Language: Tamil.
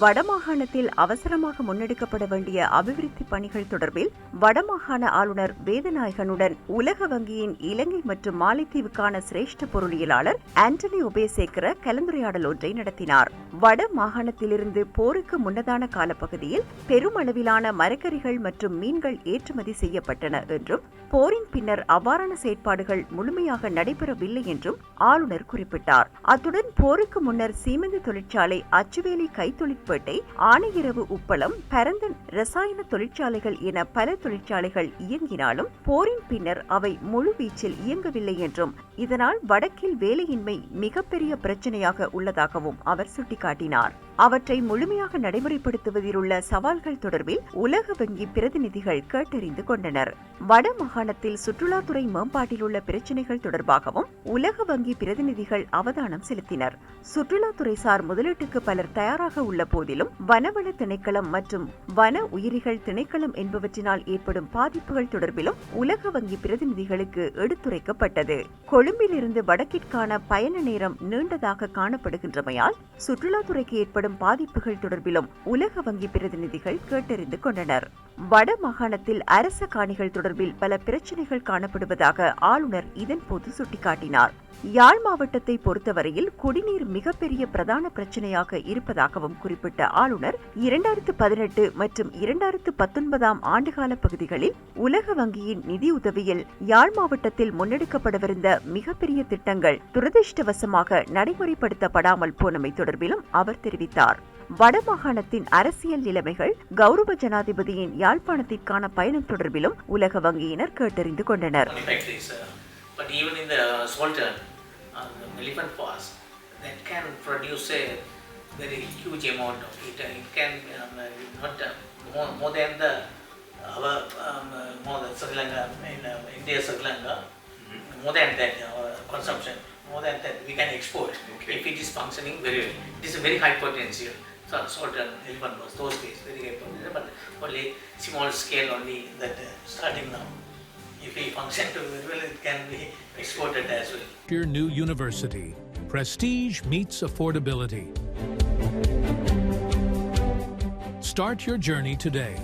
வடமாகாணத்தில் அவசரமாக முன்னெடுக்கப்பட வேண்டிய அபிவிருத்தி பணிகள் தொடர்பில் வடமாகாண ஆளுநர் வேதநாயகனுடன் உலக வங்கியின் இலங்கை மற்றும் மாலைத்தீவுக்கான சிரேஷ்ட பொருளியலாளர் ஆண்டனி உபேசேகர கலந்துரையாடல் ஒன்றை நடத்தினார். வட மாகாணத்திலிருந்து போருக்கு முன்னதான காலப்பகுதியில் பெருமளவிலான மரக்கறிகள் மற்றும் மீன்கள் ஏற்றுமதி செய்யப்பட்டன என்றும் போரின் பின்னர் அவ்வாறான செயற்பாடுகள் முழுமையாக நடைபெறவில்லை என்றும் ஆளுநர் குறிப்பிட்டார். அத்துடன் போருக்கு முன்னர் சீமெந்து தொழிற்சாலை அச்சுவேலி கைத்தொழிற்பேட்டை ஆணையரவு உப்பளம் பரந்தன் ரசாயன தொழிற்சாலைகள் என பல தொழிற்சாலைகள் இயங்கினாலும் போரின் பின்னர் அவை முழுவீச்சில் இயங்கவில்லை என்றும் இதனால் வடக்கில் வேலையின்மை மிகப்பெரிய பிரச்சனையாக உள்ளதாகவும் அவர் சுட்டிக்காட்டினார். அவற்றை முழுமையாக நடைமுறைப்படுத்துவதில் உள்ள சவால்கள் தொடர்பில் உலக வங்கி பிரதிநிதிகள் கேட்டறிந்து கொண்டனர். வட மாகாணத்தில் சுற்றுலாத்துறை மேம்பாட்டில் உள்ள பிரச்சினைகள் தொடர்பாகவும் உலக வங்கி பிரதிநிதிகள் அவதானம் செலுத்தினர். சுற்றுலாத்துறை சார் முதலீட்டுக்கு பலர் தயாராக உள்ள போதிலும் வனவள திணைக்களம் மற்றும் வன உயிரிகள் திணைக்களம் என்பவற்றினால் ஏற்படும் பாதிப்புகள் தொடர்பிலும் உலக வங்கி பிரதிநிதிகளுக்கு எடுத்துரைக்கப்பட்டது. கொழும்பிலிருந்து வடக்கிற்கான பயண நேரம் நீண்டதாக காணப்படுகின்றமையால் சுற்றுலாத்துறைக்கு ஏற்படும் பாதிப்புகள் தொடர்பிலும் உலக வங்கி பிரதிநிதிகள் கேட்டறிந்து கொண்டனர். வட மாகாணத்தில் அரச காணிகள் தொடர்பில் பல பிரச்சினைகள் காணப்படுவதாக ஆளுநர் இதன்போது சுட்டிக்காட்டினார். யாழ் மாவட்டத்தை பொறுத்தவரையில் குடிநீர் மிகப்பெரிய பிரதான பிரச்சனையாக இருப்பதாகவும் குறிப்பிட்ட ஆளுநர் இரண்டாயிரத்து பதினெட்டு மற்றும் இரண்டாயிரத்து பத்தொன்பதாம் ஆண்டுகால பகுதிகளில் உலக வங்கியின் நிதியுதவியில் யாழ் மாவட்டத்தில் முன்னெடுக்கப்படவிருந்த மிகப்பெரிய திட்டங்கள் துரதிருஷ்டவசமாக நடைமுறைப்படுத்தப்படாமல் போனமை தொடர்பிலும் அவர் தெரிவித்தார். வடமாகாணத்தின் அரசியல் நிலைமைகள் கௌரவ ஜனாதிபதியின் யாழ்ப்பாணத்திற்கான பயணம் தொடர்பிலும் உலக வங்கியினர் கேட்டறிந்து கொண்டனர் uh, uh, very huge amount of it. Uh, It can um, uh, not uh, more, more than the our um, uh, more than Sri Lanka in uh, India Sri Lanka, more than that our consumption, more than that we can export Okay. if it is functioning very well. It is a very high potential. So Saltern elephant was those days very high but only small scale only that uh, starting now. If we function to very well, it can be exported as well. Your new university. Prestige meets affordability. Start your journey today.